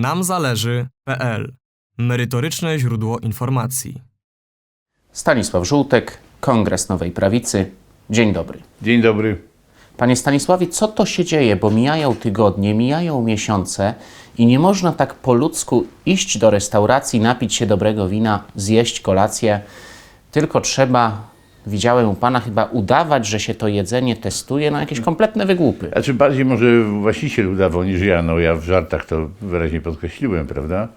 namzależy.pl Merytoryczne źródło informacji. Stanisław Żółtek, Kongres Nowej Prawicy. Dzień dobry. Dzień dobry. Panie Stanisławie, co to się dzieje? Bo mijają tygodnie, mijają miesiące i nie można tak po ludzku iść do restauracji, napić się dobrego wina, zjeść kolację. Tylko trzeba, widziałem u Pana chyba, udawać, że się to jedzenie testuje na jakieś kompletne wygłupy. Znaczy bardziej może właściciel udawał niż ja, no ja w żartach to wyraźnie podkreśliłem, prawda?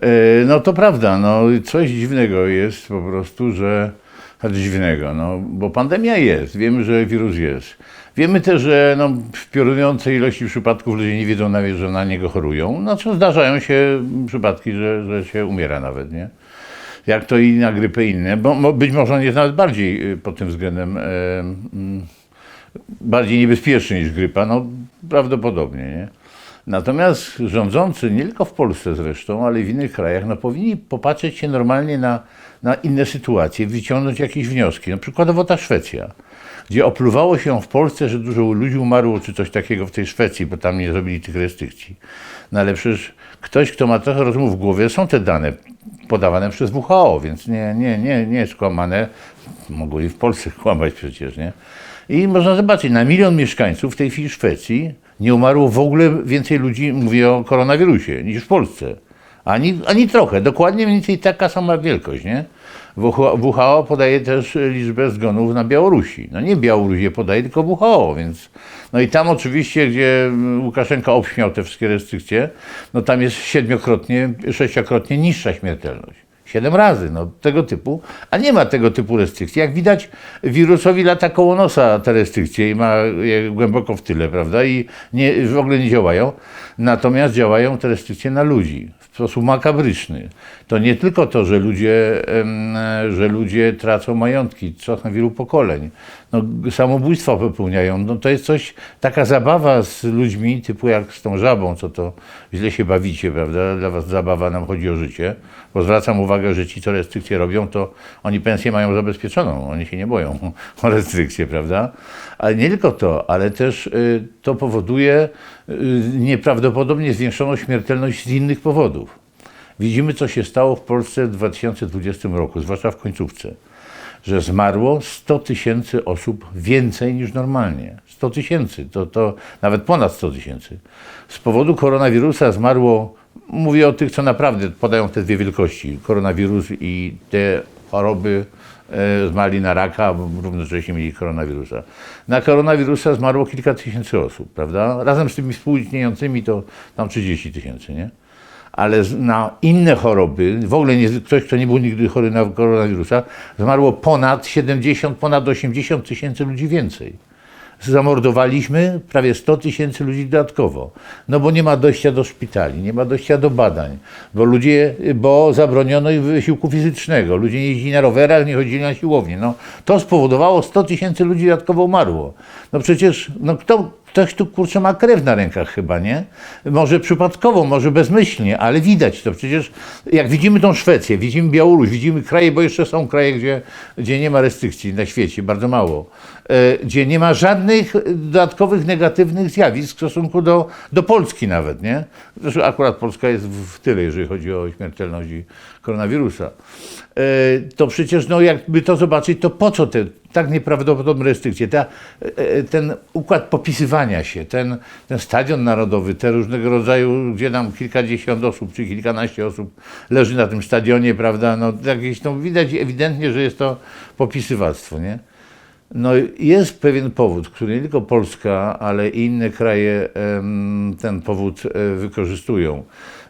E, No to prawda, no coś dziwnego jest po prostu, że dziwnego, no bo pandemia jest, wiemy, że wirus jest. Wiemy też, że no, w piorunującej ilości przypadków ludzie nie wiedzą nawet, że na niego chorują. Znaczy zdarzają się przypadki, że, że się umiera nawet, nie? Jak to i na grypę inne, bo być może on jest nawet bardziej y, pod tym względem mm, bardziej niebezpieczny niż grypa, no prawdopodobnie, nie? Natomiast rządzący, nie tylko w Polsce zresztą, ale i w innych krajach, no powinni popatrzeć się normalnie na, na inne sytuacje, wyciągnąć jakieś wnioski. No przykładowo ta Szwecja, gdzie opluwało się w Polsce, że dużo ludzi umarło, czy coś takiego w tej Szwecji, bo tam nie zrobili tych restrykcji. No ale przecież ktoś, kto ma trochę rozumu w głowie, są te dane podawane przez WHO, więc nie, nie, nie, nie jest kłamane. Mogło i w Polsce kłamać przecież, nie? I można zobaczyć, na milion mieszkańców w tej chwili Szwecji nie umarło w ogóle więcej ludzi, mówię o koronawirusie, niż w Polsce. Ani, ani trochę, dokładnie mniej więcej taka sama wielkość, nie? WHO podaje też liczbę zgonów na Białorusi. No nie Białoruś je podaje, tylko WHO, więc... No i tam oczywiście, gdzie Łukaszenka obśmiał te wszystkie restrykcje, no tam jest siedmiokrotnie, sześciokrotnie niższa śmiertelność. Siedem razy, no tego typu, a nie ma tego typu restrykcji. Jak widać, wirusowi lata koło nosa te restrykcje i ma je głęboko w tyle, prawda? I nie, w ogóle nie działają. Natomiast działają te restrykcje na ludzi w sposób makabryczny. To nie tylko to, że ludzie, em, że ludzie tracą majątki, czasem wielu pokoleń. No, samobójstwa popełniają. No, to jest coś, taka zabawa z ludźmi, typu jak z tą żabą, co to źle się bawicie, prawda? Dla was zabawa, nam chodzi o życie. Bo zwracam uwagę, że ci, co restrykcje robią, to oni pensję mają zabezpieczoną. Oni się nie boją o restrykcje, prawda? Ale nie tylko to, ale też y, to powoduje y, nieprawdopodobnie zwiększoną śmiertelność z innych powodów. Widzimy, co się stało w Polsce w 2020 roku, zwłaszcza w końcówce, że zmarło 100 tysięcy osób więcej niż normalnie. 100 tysięcy, to, to nawet ponad 100 tysięcy. Z powodu koronawirusa zmarło, mówię o tych, co naprawdę podają te dwie wielkości, koronawirus i te choroby, e, zmarli na raka, bo równocześnie mieli koronawirusa. Na koronawirusa zmarło kilka tysięcy osób, prawda? Razem z tymi współistniejącymi to tam 30 tysięcy, nie? Ale na inne choroby, w ogóle nie, ktoś, kto nie był nigdy chory na koronawirusa, zmarło ponad 70, ponad 80 tysięcy ludzi więcej. Zamordowaliśmy prawie 100 tysięcy ludzi dodatkowo. No bo nie ma dojścia do szpitali, nie ma dojścia do badań, bo ludzie, bo zabroniono wysiłku fizycznego. Ludzie nie jeździli na rowerach, nie chodzili na siłownię. No, to spowodowało 100 tysięcy ludzi dodatkowo umarło. No przecież, no kto, ktoś tu kurczę ma krew na rękach chyba, nie? Może przypadkowo, może bezmyślnie, ale widać to. Przecież jak widzimy tą Szwecję, widzimy Białoruś, widzimy kraje, bo jeszcze są kraje, gdzie, gdzie nie ma restrykcji na świecie, bardzo mało, e, gdzie nie ma żadnych dodatkowych negatywnych zjawisk w stosunku do, do Polski nawet, nie? Zresztą akurat Polska jest w tyle, jeżeli chodzi o śmiertelność i koronawirusa. E, To przecież, no jakby to zobaczyć, to po co te tak nieprawdopodobne restrykcje, ta, e, ten układ popisywania się, ten, ten stadion narodowy, te różnego rodzaju, gdzie nam kilkadziesiąt osób czy kilkanaście osób leży na tym stadionie, prawda, no jakieś, no widać ewidentnie, że jest to popisywactwo, nie? No jest pewien powód, który nie tylko Polska, ale i inne kraje ten powód e, wykorzystują.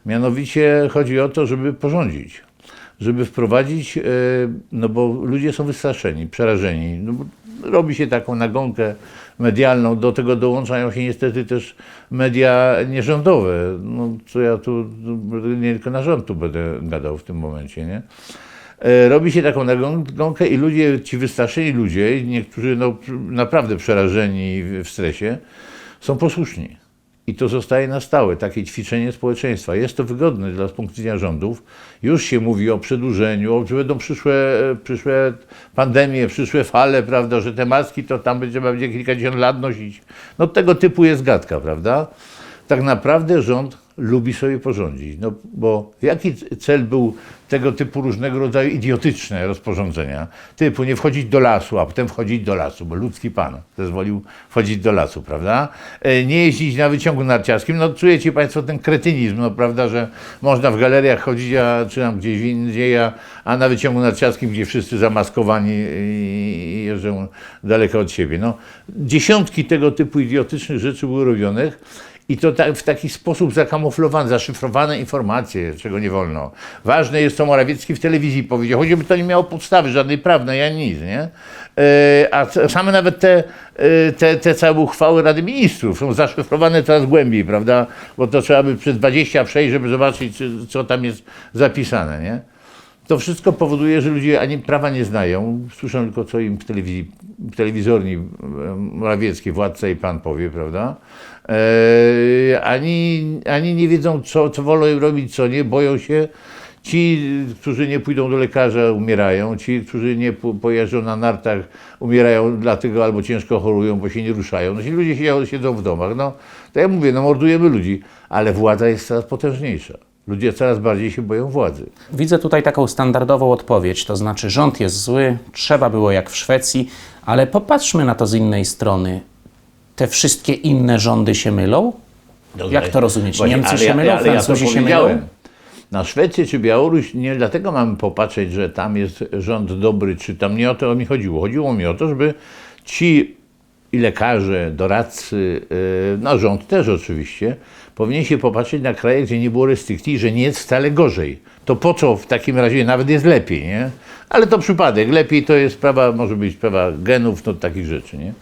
Mianowicie chodzi o to, żeby porządzić żeby wprowadzić, e, no bo ludzie są wystraszeni, przerażeni. No robi się taką nagonkę medialną, do tego dołączają się niestety też media nierządowe. No, co ja tu nie tylko na rząd tu będę gadał w tym momencie, nie? E, Robi się taką nagonkę i ludzie, ci wystraszeni ludzie, niektórzy no, naprawdę przerażeni w stresie, są posłuszni. I to zostaje na stałe, takie ćwiczenie społeczeństwa. Jest to wygodne dla punktu widzenia rządów. Już się mówi o przedłużeniu, o, że będą przyszłe, przyszłe pandemie, przyszłe fale, prawda, że te maski to tam będzie, będzie kilkadziesiąt lat nosić. No tego typu jest gadka, prawda? Tak naprawdę rząd lubi sobie porządzić. No bo jaki cel był tego typu różnego rodzaju idiotyczne rozporządzenia? Typu nie wchodzić do lasu, a potem wchodzić do lasu, bo ludzki pan zezwolił wchodzić do lasu, prawda? E, Nie jeździć na wyciągu narciarskim. No czujecie Państwo ten kretynizm, no prawda, że można w galeriach chodzić, a, czy tam gdzieś indziej, a, a na wyciągu narciarskim, gdzie wszyscy zamaskowani i jeżdżą daleko od siebie. No, dziesiątki tego typu idiotycznych rzeczy były robionych i to w taki sposób zakamuflowane, zaszyfrowane informacje, czego nie wolno. Ważne jest, co Morawiecki w telewizji powiedział, choćby to nie miało podstawy żadnej prawnej, ani nic, nie? E, A same nawet te, e, te, te całe uchwały Rady Ministrów są zaszyfrowane coraz głębiej, prawda? Bo to trzeba by przez 20 przejść, żeby zobaczyć, czy- co tam jest zapisane, nie? To wszystko powoduje, że ludzie ani prawa nie znają, słyszą tylko, co im w telewizji, w telewizorni e, Morawieckiej, władca i pan powie, prawda? E, ani, ani nie wiedzą, co, co wolą robić, co nie, boją się. Ci, którzy nie pójdą do lekarza, umierają. Ci, którzy nie po- pojeżdżą na nartach, umierają dlatego albo ciężko chorują, bo się nie ruszają. No, ci ludzie siedzą, siedzą w domach. No, to ja mówię, no mordujemy ludzi, ale władza jest coraz potężniejsza. Ludzie coraz bardziej się boją władzy. Widzę tutaj taką standardową odpowiedź, to znaczy rząd jest zły, trzeba było jak w Szwecji, ale popatrzmy na to z innej strony. Te wszystkie inne rządy się mylą? Jak to rozumieć? Właśnie, Niemcy ale się ja- mylą, ale ja to Francuzi się powiedziałem. mylą? Na Szwecję czy Białoruś nie dlatego mamy popatrzeć, że tam jest rząd dobry, czy tam nie o to mi chodziło. Chodziło mi o to, żeby ci i lekarze, doradcy, yy, no rząd też oczywiście, powinien się popatrzeć na kraje, gdzie nie było restrykcji, że nie jest wcale gorzej. To po co w takim razie nawet jest lepiej, nie? Ale to przypadek. Lepiej to jest sprawa, może być sprawa genów, no takich rzeczy, nie?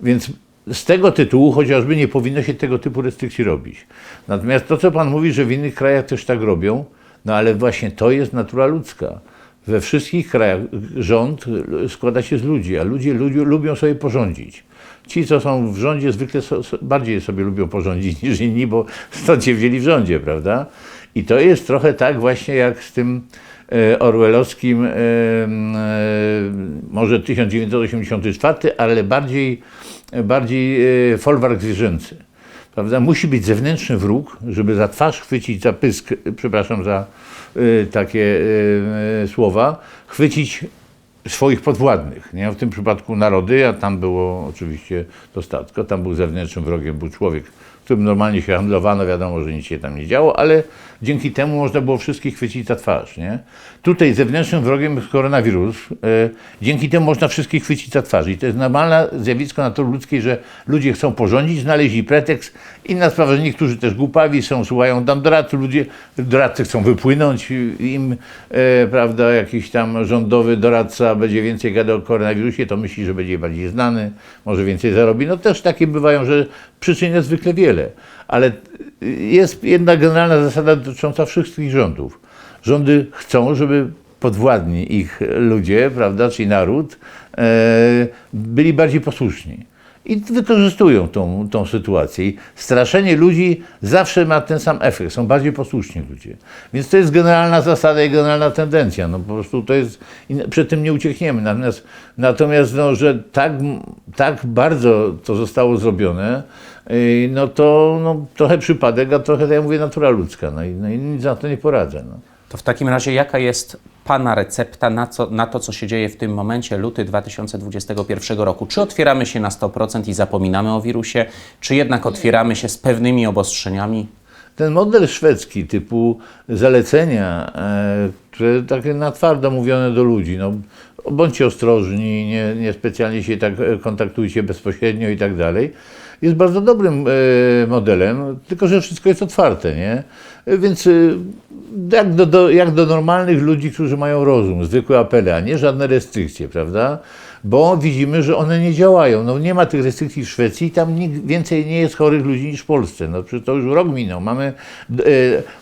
Więc z tego tytułu chociażby nie powinno się tego typu restrykcji robić. Natomiast to, co Pan mówi, że w innych krajach też tak robią, no ale właśnie to jest natura ludzka. We wszystkich krajach rząd składa się z ludzi, a ludzie, ludzie lubią sobie porządzić. Ci, co są w rządzie, zwykle so, bardziej sobie lubią porządzić niż inni, bo stąd się wzięli w rządzie, prawda? I to jest trochę tak właśnie jak z tym e, orwellowskim, e, e, może 1984, ale bardziej, bardziej e, folwark zwierzęcy. Prawda? Musi być zewnętrzny wróg, żeby za twarz chwycić, za pysk, przepraszam za e, takie e, słowa, chwycić swoich podwładnych. Nie? W tym przypadku narody, a tam było oczywiście to statko, tam był zewnętrznym wrogiem, był człowiek, którym normalnie się handlowano, wiadomo, że nic się tam nie działo, ale dzięki temu można było wszystkich chwycić za twarz. Nie? Tutaj zewnętrznym wrogiem jest koronawirus, e, dzięki temu można wszystkich chwycić za twarz. I to jest normalne zjawisko natury ludzkiej, że ludzie chcą porządzić, znaleźli pretekst. Inna sprawa, że niektórzy też głupawi są, słuchają tam doradcy, ludzie, doradcy chcą wypłynąć, im, e, prawda, jakiś tam rządowy doradca będzie więcej gadał o koronawirusie, to myśli, że będzie bardziej znany, może więcej zarobi. No też takie bywają, że przyczyn jest zwykle wiele, ale jest jedna generalna zasada dotycząca wszystkich rządów. Rządy chcą, żeby podwładni ich ludzie, prawda, czyli naród, e, byli bardziej posłuszni. I wykorzystują tą, tą sytuację. I straszenie ludzi zawsze ma ten sam efekt. Są bardziej posłuszni ludzie. Więc to jest generalna zasada i generalna tendencja. No po prostu to jest, przed tym nie uciekniemy. Natomiast, natomiast no, że tak, tak bardzo to zostało zrobione, yy, no to no, trochę przypadek, a trochę, tak jak mówię, natura ludzka. No i, no i nic na to nie poradzę. No. To w takim razie jaka jest Pana recepta na, co, na to, co się dzieje w tym momencie, luty 2021 roku? Czy otwieramy się na 100% i zapominamy o wirusie, czy jednak otwieramy się z pewnymi obostrzeniami? Ten model szwedzki typu zalecenia, e, które takie na twardo mówione do ludzi, no, bądźcie ostrożni, nie, nie specjalnie się tak e, kontaktujcie bezpośrednio i tak dalej, jest bardzo dobrym e, modelem, tylko że wszystko jest otwarte, nie? Więc e, jak do, do, jak do normalnych ludzi, którzy mają rozum, zwykłe apele, a nie żadne restrykcje, prawda? Bo widzimy, że one nie działają. No, nie ma tych restrykcji w Szwecji tam nikt więcej nie jest chorych ludzi niż w Polsce. No, to już rok minął. Mamy e,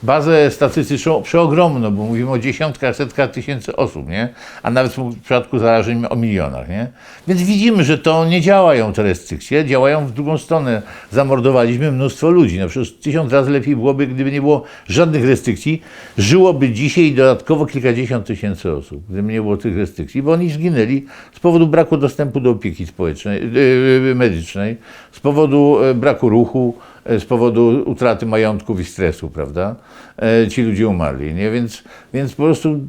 bazę statystyczną przeogromną, bo mówimy o dziesiątkach, setkach tysięcy osób, nie? A nawet w przypadku zarażeń o milionach, nie? Więc widzimy, że to nie działają te restrykcje, działają w drugą stronę. Zamordowaliśmy mnóstwo ludzi. No przecież tysiąc razy lepiej byłoby, gdyby nie było żadnych restrykcji. Żyłoby dzisiaj dodatkowo kilkadziesiąt tysięcy osób, gdyby nie było tych restrykcji, bo oni zginęli z powodu braku dostępu do opieki społecznej, yy, medycznej, z powodu e, braku ruchu, e, z powodu utraty majątków i stresu, prawda? E, Ci ludzie umarli, nie? Więc, więc po prostu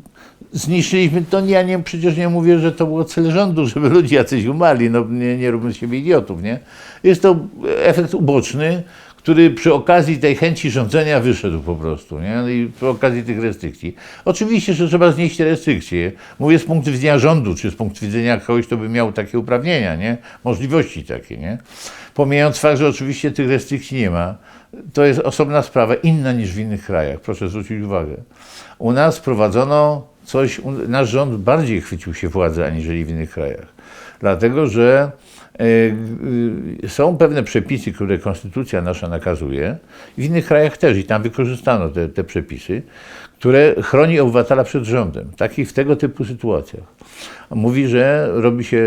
zniszczyliśmy to. Ja nie, przecież nie mówię, że to było cel rządu, żeby ludzie jacyś umarli. No nie, nie róbmy z siebie idiotów, nie? Jest to efekt uboczny, który przy okazji tej chęci rządzenia wyszedł po prostu, nie? No I przy okazji tych restrykcji. Oczywiście, że trzeba znieść te restrykcje. Mówię z punktu widzenia rządu, czy z punktu widzenia kogoś, kto by miał takie uprawnienia, nie? Możliwości takie, nie? Pomijając fakt, że oczywiście tych restrykcji nie ma, to jest osobna sprawa, inna niż w innych krajach. Proszę zwrócić uwagę. U nas wprowadzono coś, nasz rząd bardziej chwycił się władzy aniżeli w innych krajach. Dlatego, że są pewne przepisy, które konstytucja nasza nakazuje, w innych krajach też, i tam wykorzystano te, te przepisy, które chroni obywatela przed rządem, takich w tego typu sytuacjach. Mówi, że robi się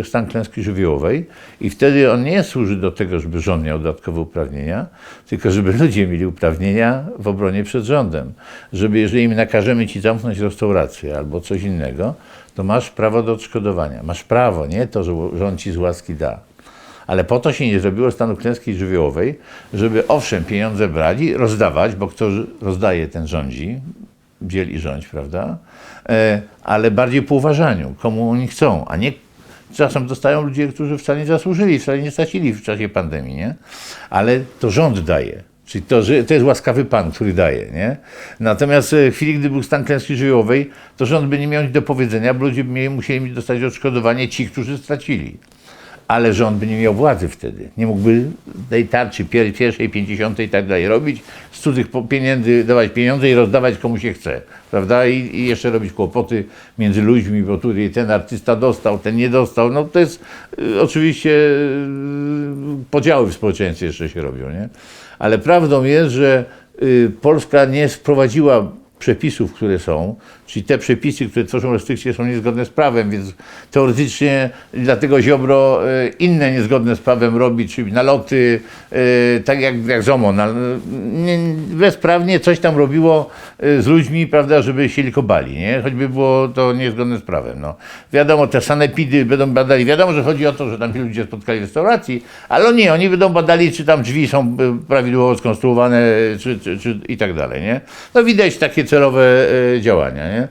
e, stan klęski żywiołowej i wtedy on nie służy do tego, żeby rząd miał dodatkowe uprawnienia, tylko żeby ludzie mieli uprawnienia w obronie przed rządem. Żeby jeżeli im nakażemy ci zamknąć restaurację albo coś innego, to masz prawo do odszkodowania. Masz prawo, nie to, że rząd ci z łaski da. Ale po to się nie zrobiło stanu klęski żywiołowej, żeby owszem, pieniądze brali, rozdawać, bo kto rozdaje, ten rządzi, dzieli rządź, prawda? E, ale bardziej po uważaniu, komu oni chcą, a nie czasem dostają ludzie, którzy wcale nie zasłużyli, wcale nie stracili w czasie pandemii, nie? Ale to rząd daje. Czyli to, że to jest łaskawy pan, który daje, nie? Natomiast e, w chwili, gdy był stan klęski żywiołowej, to rząd by nie miał nic do powiedzenia, bo ludzie by musieli dostać odszkodowanie ci, którzy stracili ale rząd by nie miał władzy wtedy. Nie mógłby tej tarczy pier- pierwszej, pięćdziesiątej i tak dalej robić, z cudzych pieniędzy dawać pieniądze i rozdawać komu się chce, prawda? I, I jeszcze robić kłopoty między ludźmi, bo tutaj ten artysta dostał, ten nie dostał. No to jest y, oczywiście y, podziały w społeczeństwie jeszcze się robią, nie? Ale prawdą jest, że y, Polska nie wprowadziła przepisów, które są, czyli te przepisy, które tworzą restrykcje są niezgodne z prawem, więc teoretycznie dlatego Ziobro e, inne niezgodne z prawem robi, czyli naloty, e, tak jak, jak ZOMO, bezprawnie coś tam robiło e, z ludźmi, prawda, żeby się tylko bali, nie? choćby było to niezgodne z prawem. No. Wiadomo, te sanepidy będą badali, wiadomo, że chodzi o to, że tam się ludzie spotkali w restauracji, ale nie, oni będą badali, czy tam drzwi są prawidłowo skonstruowane, czy, czy, czy i tak dalej, nie? No widać takie celowe działania, nie?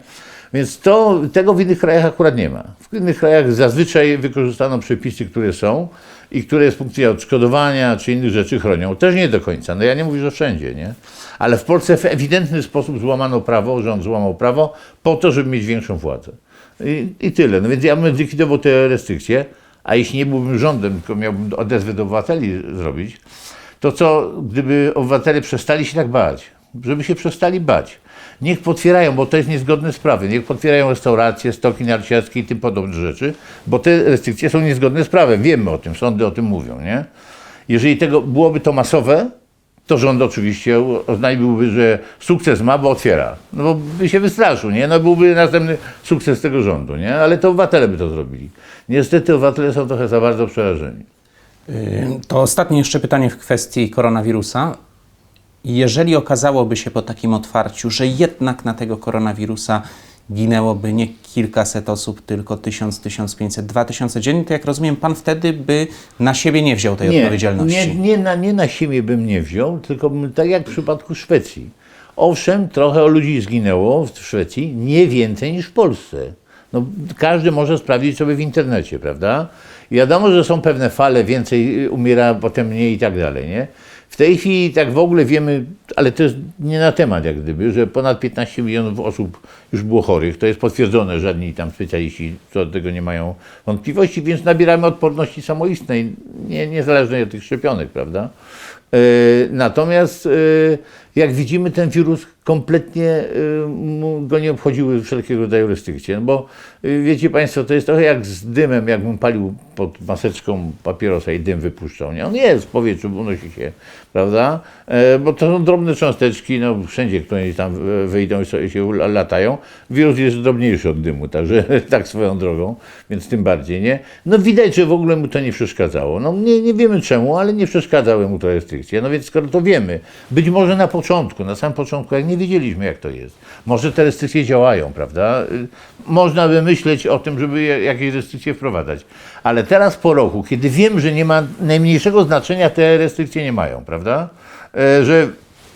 Więc to, tego w innych krajach akurat nie ma. W innych krajach zazwyczaj wykorzystano przepisy, które są i które z punktu widzenia odszkodowania czy innych rzeczy chronią. Też nie do końca. No ja nie mówię, że wszędzie, nie? Ale w Polsce w ewidentny sposób złamano prawo, rząd złamał prawo po to, żeby mieć większą władzę. I, i tyle. No więc ja bym zlikwidował te restrykcje, a jeśli nie byłbym rządem, tylko miałbym odezwę do obywateli zrobić, to co, gdyby obywatele przestali się tak bać, żeby się przestali bać. Niech potwierają, bo to jest niezgodne z prawem, niech potwierają restauracje, stoki narciarskie i tym podobne rzeczy, bo te restrykcje są niezgodne z prawem. Wiemy o tym, sądy o tym mówią, nie? Jeżeli tego byłoby to masowe, to rząd oczywiście oznajmiłby, że sukces ma, bo otwiera. No bo by się wystraszył, nie? No byłby następny sukces tego rządu, nie? Ale to obywatele by to zrobili. Niestety obywatele są trochę za bardzo przerażeni. To ostatnie jeszcze pytanie w kwestii koronawirusa. Jeżeli okazałoby się po takim otwarciu, że jednak na tego koronawirusa ginęłoby nie kilkaset osób, tylko tysiąc, tysiąc pięćset, dwa tysiące dziennie, to jak rozumiem, pan wtedy by na siebie nie wziął tej odpowiedzialności. Nie, nie, na, nie na siebie bym nie wziął, tylko bym, tak jak w przypadku Szwecji. Owszem, trochę ludzi zginęło w Szwecji, nie więcej niż w Polsce. No, każdy może sprawdzić sobie w internecie, prawda? I wiadomo, że są pewne fale, więcej umiera, potem mniej i tak dalej, nie? W tej chwili tak w ogóle wiemy, ale to jest nie na temat jak gdyby, że ponad 15 milionów osób już było chorych. To jest potwierdzone, żadni tam specjaliści co do tego nie mają wątpliwości, więc nabieramy odporności samoistnej, nie, niezależnej od tych szczepionek, prawda? E, Natomiast e, jak widzimy, ten wirus kompletnie e, go nie obchodziły wszelkiego rodzaju restrykcje. No bo wiecie Państwo, to jest trochę jak z dymem, jakbym palił pod maseczką papierosa i dym wypuszczał. Nie? On jest w powietrzu, unosi się, prawda? E, Bo to są drobne cząsteczki, no wszędzie, które tam wyjdą i się latają. Wirus jest drobniejszy od dymu, także tak swoją drogą, więc tym bardziej, nie? No widać, że w ogóle mu to nie przeszkadzało. No nie, nie wiemy czemu, ale nie przeszkadzały mu te restrykcje. No więc skoro to wiemy, być może na początku, na samym początku, jak nie nie wiedzieliśmy, jak to jest. Może te restrykcje działają, prawda? Y, Można by myśleć o tym, żeby jakieś restrykcje wprowadzać. Ale teraz po roku, kiedy wiem, że nie ma najmniejszego znaczenia, te restrykcje nie mają, prawda? E, Że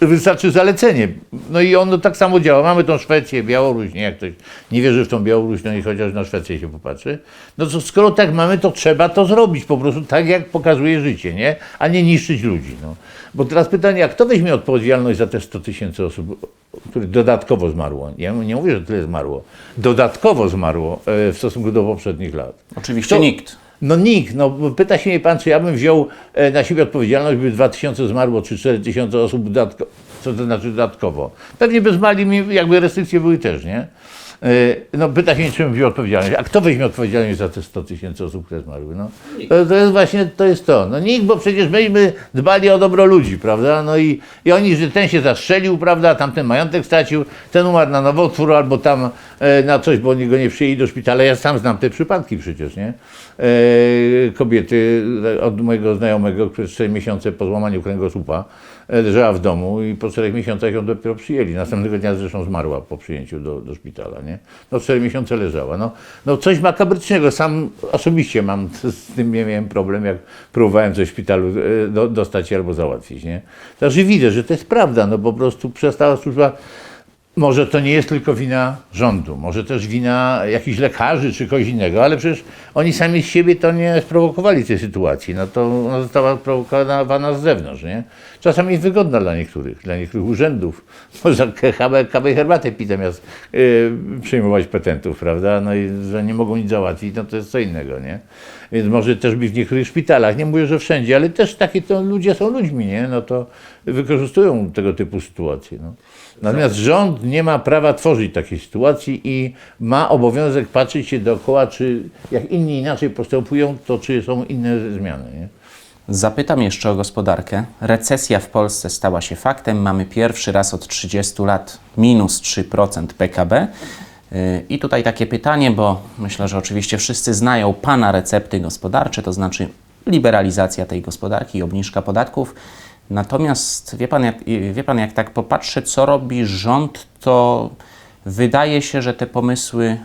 wystarczy zalecenie. No i ono tak samo działa. Mamy tą Szwecję, Białoruś, nie jak ktoś nie wierzy w tą Białoruś, no i chociaż na Szwecję się popatrzy. No to skoro tak mamy, to trzeba to zrobić po prostu tak, jak pokazuje życie, nie? A nie niszczyć ludzi, no. Bo teraz pytanie, a kto weźmie odpowiedzialność za te 100 tysięcy osób, których dodatkowo zmarło? Ja nie mówię, że tyle zmarło. Dodatkowo zmarło e, w stosunku do poprzednich lat. Oczywiście To- nikt. No nikt, no pyta się mnie pan, czy ja bym wziął e, na siebie odpowiedzialność, by 2000 zmarło, czy 4000 osób dodatkowo. Co to znaczy dodatkowo? Pewnie bez mali mi jakby restrykcje były też, nie? E, No pyta się mnie, czy bym wziął odpowiedzialność. A kto weźmie odpowiedzialność za te 100 tysięcy osób, które zmarły? No, to, to jest właśnie, to jest to. No nikt, bo przecież myśmy dbali o dobro ludzi, prawda? No i, i oni, że ten się zastrzelił, prawda, tamten majątek stracił, ten umarł na nowotwór albo tam e, na coś, bo oni go nie przyjęli do szpitala. Ja sam znam te przypadki przecież, nie? E, kobiety od mojego znajomego, który 4 miesiące po złamaniu kręgosłupa leżała w domu i po 4 miesiącach ją dopiero przyjęli. Następnego dnia zresztą zmarła po przyjęciu do, do szpitala, nie? No 4 miesiące leżała. No, no coś makabrycznego. Sam osobiście mam z tym miałem problem, jak próbowałem coś w szpitalu e, do, dostać albo załatwić, nie? Także widzę, że to jest prawda, no po prostu przestała służba może to nie jest tylko wina rządu, może też wina jakichś lekarzy czy kogoś innego, ale przecież oni sami z siebie to nie sprowokowali tej sytuacji. No to ona została prowokowana z zewnątrz, nie? Czasami wygodna dla niektórych, dla niektórych urzędów. Można kawę, kawę i herbatę pić zamiast yy, przyjmować petentów, prawda? No i że nie mogą nic załatwić, no to jest co innego, nie? Więc może też być w niektórych szpitalach, nie mówię, że wszędzie, ale też takie to ludzie są ludźmi, nie? No to wykorzystują tego typu sytuacje, no. Natomiast rząd nie ma prawa tworzyć takiej sytuacji i ma obowiązek patrzeć się dookoła, czy jak inni inaczej postępują, to czy są inne zmiany. Nie? Zapytam jeszcze o gospodarkę. Recesja w Polsce stała się faktem. Mamy pierwszy raz od 30 lat minus 3% PKB. Yy, I tutaj takie pytanie, bo myślę, że oczywiście wszyscy znają Pana recepty gospodarcze, to znaczy liberalizacja tej gospodarki i obniżka podatków. Natomiast wie pan, jak, wie pan, jak tak popatrzę, co robi rząd, to wydaje się, że te pomysły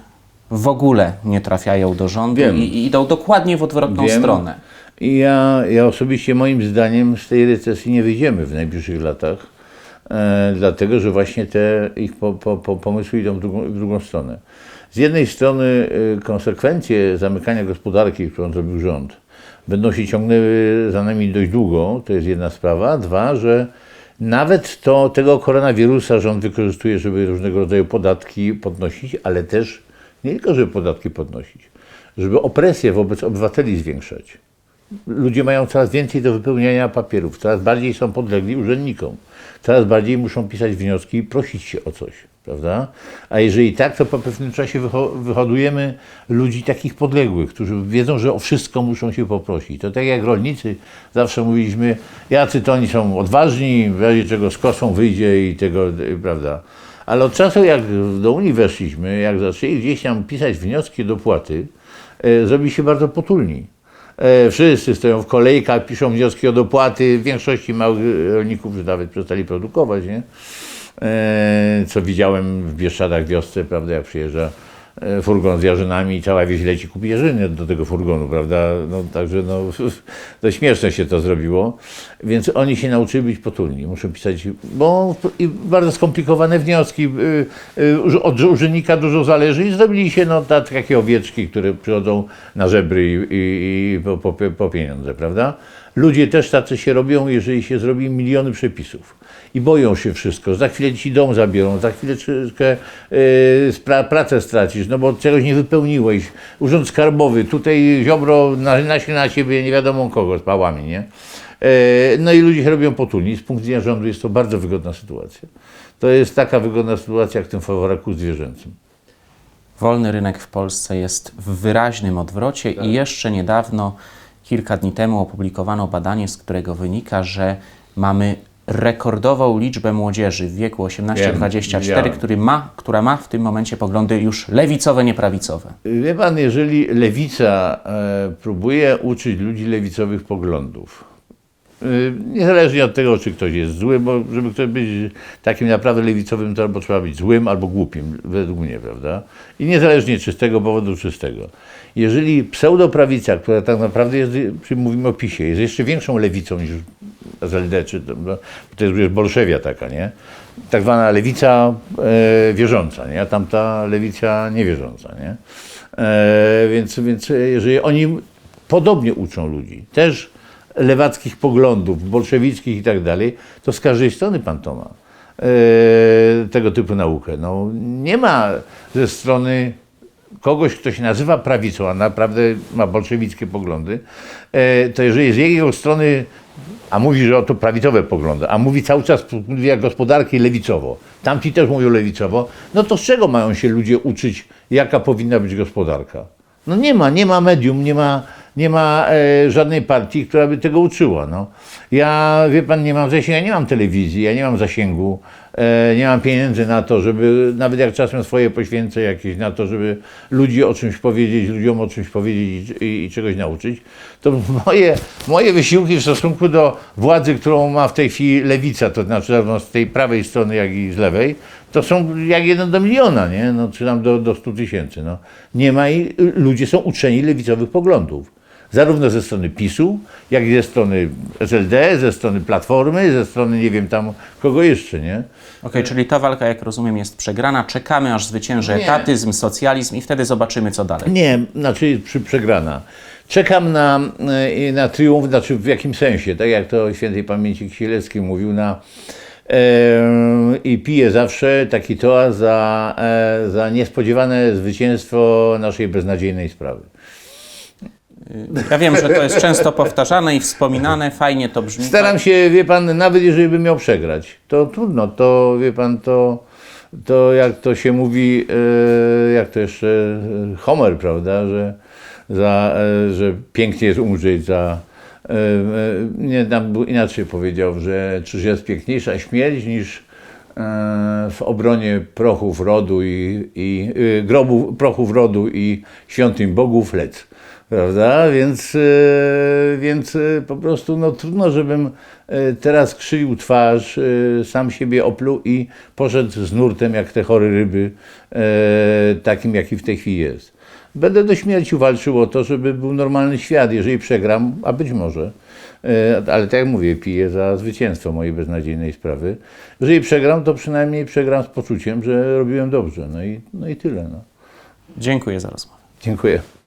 w ogóle nie trafiają do rządu Wiem. i, i idą dokładnie w odwrotną Wiem. stronę. I ja, ja osobiście moim zdaniem z tej recesji nie wyjdziemy w najbliższych latach, e, dlatego że właśnie te ich po, po, po pomysły idą w drugą, w drugą stronę. Z jednej strony e, konsekwencje zamykania gospodarki, którą zrobił rząd, będą się ciągnęły za nami dość długo, to jest jedna sprawa. Dwa, że nawet to, tego koronawirusa rząd wykorzystuje, żeby różnego rodzaju podatki podnosić, ale też nie tylko, żeby podatki podnosić, żeby opresję wobec obywateli zwiększać ludzie mają coraz więcej do wypełniania papierów, coraz bardziej są podlegli urzędnikom, coraz bardziej muszą pisać wnioski i prosić się o coś, prawda? A jeżeli tak, to po pewnym czasie wyho- wyhodujemy ludzi takich podległych, którzy wiedzą, że o wszystko muszą się poprosić. To tak jak rolnicy, zawsze mówiliśmy, jacy to oni są odważni, w razie czego z kosą wyjdzie i tego, y, prawda? Ale od czasu, jak do Unii weszliśmy, jak zaczęli gdzieś tam pisać wnioski do płaty, e, zrobili się bardzo potulni. E, Wszyscy stoją w kolejkach, piszą wnioski o dopłaty. W większości małych rolników już nawet przestali produkować, nie? E, Co widziałem w Bieszczadach wiosce, prawda, jak przyjeżdża furgon z jarzynami i cała wieś leci kupi jarzyny do tego furgonu, prawda? No, także no, to śmieszne się to zrobiło. Więc oni się nauczyli być potulni. Muszą pisać, bo i bardzo skomplikowane wnioski. y, y, Od urzędnika dużo zależy i zrobili się no, tak, takie owieczki, które przychodzą na żebry i, i, i po, po, po pieniądze, prawda? Ludzie też tacy się robią, jeżeli się zrobi miliony przepisów. I boją się wszystko. Za chwilę ci dom zabiorą, za chwilę yy, pracę stracisz, no bo czegoś nie wypełniłeś. Urząd Skarbowy, tutaj Ziobro na, naśle na siebie nie wiadomo kogo z pałami, nie? Yy, no i ludzie się robią potulni. Z punktu widzenia rządu jest to bardzo wygodna sytuacja. To jest taka wygodna sytuacja jak w tym faworaku zwierzęcym. Wolny rynek w Polsce jest w wyraźnym odwrocie Tak. i jeszcze niedawno, kilka dni temu, opublikowano badanie, z którego wynika, że mamy rekordową liczbę młodzieży w wieku 18-24, widziałem. który ma, która ma w tym momencie poglądy już lewicowe, nieprawicowe. Wie pan, jeżeli lewica e, próbuje uczyć ludzi lewicowych poglądów, Niezależnie od tego, czy ktoś jest zły, bo żeby ktoś być takim naprawdę lewicowym, to albo trzeba być złym, albo głupim, według mnie, prawda? I niezależnie czy z tego powodu, czy z tego. Jeżeli pseudoprawica, która tak naprawdę jest, mówimy o PiSie, jest jeszcze większą lewicą niż SLD, czy to, no, to jest już bolszewia taka, nie? Tak zwana lewica e, wierząca, nie? A tamta lewica niewierząca, nie? E, więc, więc jeżeli oni podobnie uczą ludzi, też lewackich poglądów, bolszewickich i tak dalej, to z każdej strony pan to ma e, tego typu naukę. No, nie ma ze strony kogoś, kto się nazywa prawicą, a naprawdę ma bolszewickie poglądy, e, to jeżeli z jego strony, a mówi, że oto prawicowe poglądy, a mówi cały czas jak gospodarki lewicowo, tamci też mówią lewicowo, no to z czego mają się ludzie uczyć, jaka powinna być gospodarka? No nie ma, nie ma medium, nie ma, nie ma e, żadnej partii, która by tego uczyła. No. Ja, wie pan, nie mam zasięgu, ja nie mam telewizji, ja nie mam zasięgu, e, nie mam pieniędzy na to, żeby, nawet jak czasem swoje poświęcę jakieś na to, żeby ludzi o czymś powiedzieć, ludziom o czymś powiedzieć i, i, i czegoś nauczyć, to moje, moje wysiłki w stosunku do władzy, którą ma w tej chwili lewica, to znaczy zarówno z tej prawej strony, jak i z lewej, to są jak jeden do miliona, nie? No, czy tam do, do 100 tysięcy. No. Nie ma i ludzie są uczeni lewicowych poglądów. Zarówno ze strony PiSu, jak i ze strony SLD, ze strony Platformy, ze strony nie wiem tam kogo jeszcze, nie? Okej, czyli ta walka, jak rozumiem, jest przegrana. Czekamy, aż zwycięży Nie. etatyzm, socjalizm i wtedy zobaczymy, co dalej. Nie, znaczy przy przegrana. Czekam na, e, na triumf, znaczy w jakim sensie, tak jak to świętej pamięci Kisielewski mówił na e, i piję zawsze taki toast za, e, za niespodziewane zwycięstwo naszej beznadziejnej sprawy. Ja wiem, że to jest często powtarzane i wspominane, fajnie to brzmi. Staram się, wie pan, nawet jeżeli bym miał przegrać, to trudno, to wie pan, to, to jak to się mówi, e, jak to jeszcze, e, Homer, prawda, że, za, e, że pięknie jest umrzeć za, nie, tam inaczej powiedział, że czyż jest piękniejsza śmierć niż w obronie prochów rodu i, i grobu prochów rodu i świątyń bogów lec. Prawda? Więc, e, więc e, po prostu no, trudno, żebym e, teraz krzywił twarz, sam siebie opluł i poszedł z nurtem jak te chore ryby, takim jaki w tej chwili jest. Będę do śmierci walczył o to, żeby był normalny świat. Jeżeli przegram, a być może, ale tak jak mówię, piję za zwycięstwo mojej beznadziejnej sprawy. Jeżeli przegram, to przynajmniej przegram z poczuciem, że robiłem dobrze. No i, no i tyle. No. Dziękuję za rozmowę. Dziękuję.